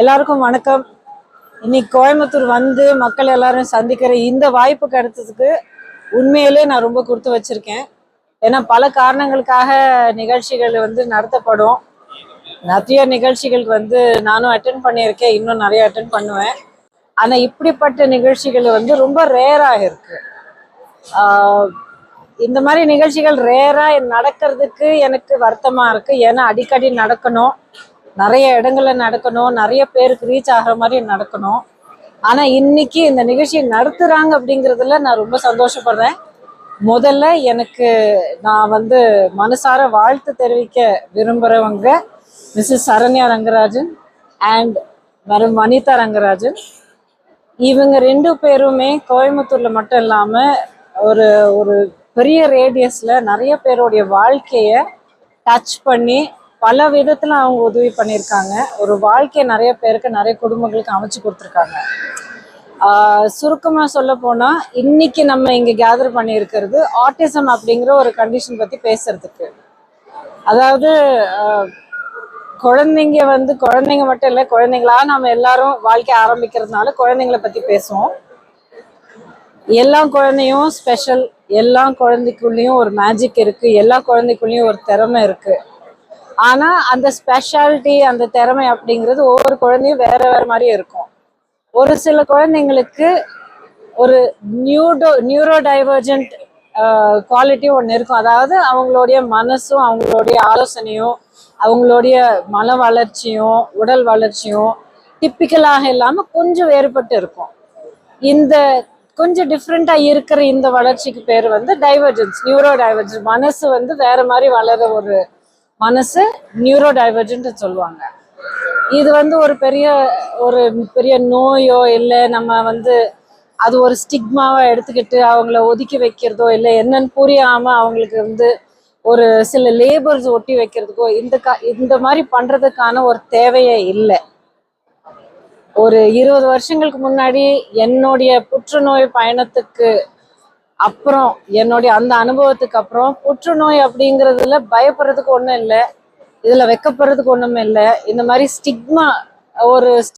எல்லாருக்கும் வணக்கம். இன்னைக்கு கோயம்புத்தூர் வந்து மக்கள் எல்லாரும் சந்திக்கிற இந்த வாய்ப்பு கிடைத்ததுக்கு உண்மையிலே நான் ரொம்ப கொடுத்து வச்சிருக்கேன். ஏன்னா பல காரணங்களுக்காக நிகழ்ச்சிகள் வந்து நடத்தப்படும். நிறைய நிகழ்ச்சிகளுக்கு வந்து நானும் அட்டென்ட் பண்ணியிருக்கேன். இன்னும் நிறைய அட்டென்ட் பண்ணுவேன். ஆனால் இப்படிப்பட்ட நிகழ்ச்சிகள் வந்து ரொம்ப ரேராக இருக்கு. இந்த மாதிரி நிகழ்ச்சிகள் ரேராக நடக்கிறதுக்கு எனக்கு வருத்தமாக இருக்குது ஏன்னா அடிக்கடி நடக்கணும். நிறைய இடங்கள்ல நடக்கணும் நிறைய பேருக்கு ரீச் ஆகிற மாதிரி நடக்கணும். ஆனா இன்னைக்கு இந்த நிகழ்ச்சியை நடத்துறாங்க அப்படிங்கிறதுல நான் ரொம்ப சந்தோஷப்படுறேன். முதல்ல எனக்கு நான் வந்து மனசார வாழ்த்து தெரிவிக்க விரும்புகிறவங்க Mrs Saranya Rangarajan and madam Vanitha Rangarajan. இவங்க ரெண்டு பேருமே கோயம்புத்தூரில் மட்டும் இல்லாமல் ஒரு ஒரு பெரிய ரேடியஸில் நிறைய பேருடைய வாழ்க்கையை டச் பண்ணி பல விதத்தில் அவங்க உதவி பண்ணியிருக்காங்க. ஒரு வாழ்க்கையை நிறைய பேருக்கு நிறைய குடும்பங்களுக்கு அமைச்சு கொடுத்துருக்காங்க. சுருக்கமாக சொல்ல போனால் இன்னைக்கு நம்ம இங்கே கேதர் பண்ணியிருக்கிறது ஆட்டிசம் அப்படிங்கிற ஒரு கண்டிஷன் பற்றி பேசுறதுக்கு. அதாவது குழந்தைங்க வந்து குழந்தைங்க மட்டும் இல்லை குழந்தைங்களா நம்ம எல்லாரும் வாழ்க்கை ஆரம்பிக்கிறதுனால குழந்தைங்கள பற்றி பேசுவோம். எல்லா குழந்தையும் ஸ்பெஷல் எல்லா குழந்தைக்குள்ளேயும் ஒரு மேஜிக் இருக்குது எல்லா குழந்தைக்குள்ளேயும் ஒரு திறமை இருக்குது ஆனா அந்த ஸ்பெஷாலிட்டி அந்த திறமை அப்படிங்கிறது ஒவ்வொரு குழந்தையும் வேற வேற மாதிரி இருக்கும். ஒரு சில குழந்தைங்களுக்கு ஒரு நியூடோ நியூரோ டைவர்ஜென்ட் குவாலிட்டி ஒன்று இருக்கும். அதாவது அவங்களுடைய மனசும் அவங்களுடைய ஆலோசனையும் அவங்களுடைய மன வளர்ச்சியும் உடல் வளர்ச்சியும் டிப்பிக்கலாக இல்லாமல் கொஞ்சம் வேறுபட்டு இருக்கும். இந்த கொஞ்சம் டிஃப்ரெண்ட்டாக இருக்கிற இந்த வளர்ச்சிக்கு பேர் வந்து டைவர்ஜென்ஸ் நியூரோ டைவர்ஜென்ஸ் மனசு வந்து வேற மாதிரி வளர ஒரு மனசு நியூரோ டைவர்ஜென்ட் சொல்லுவாங்க. இது வந்து ஒரு பெரிய ஒரு பெரிய நோயோ இல்லை நம்ம வந்து அது ஒரு ஸ்டிக்மாவா எடுத்துக்கிட்டு அவங்கள ஒதுக்கி வைக்கிறதோ இல்லை என்னன்னு புரியாம அவங்களுக்கு வந்து ஒரு சில லேபர்ஸ் ஒட்டி வைக்கிறதுக்கோ இந்த கா இந்த மாதிரி பண்றதுக்கான ஒரு தேவையே இல்லை. ஒரு இருபது வருஷங்களுக்கு முன்னாடி என்னுடைய புற்றுநோய் பயணத்துக்கு அப்புறம் என்னுடைய அந்த அனுபவத்துக்கு அப்புறம் புற்றுநோய் அப்படிங்கிறதுல பயப்படுறதுக்கு ஒன்றும் இல்லை. இதில் வெக்கப்படுறதுக்கு ஒன்றுமே இல்லை. இந்த மாதிரி ஸ்டிக்மா ஒரு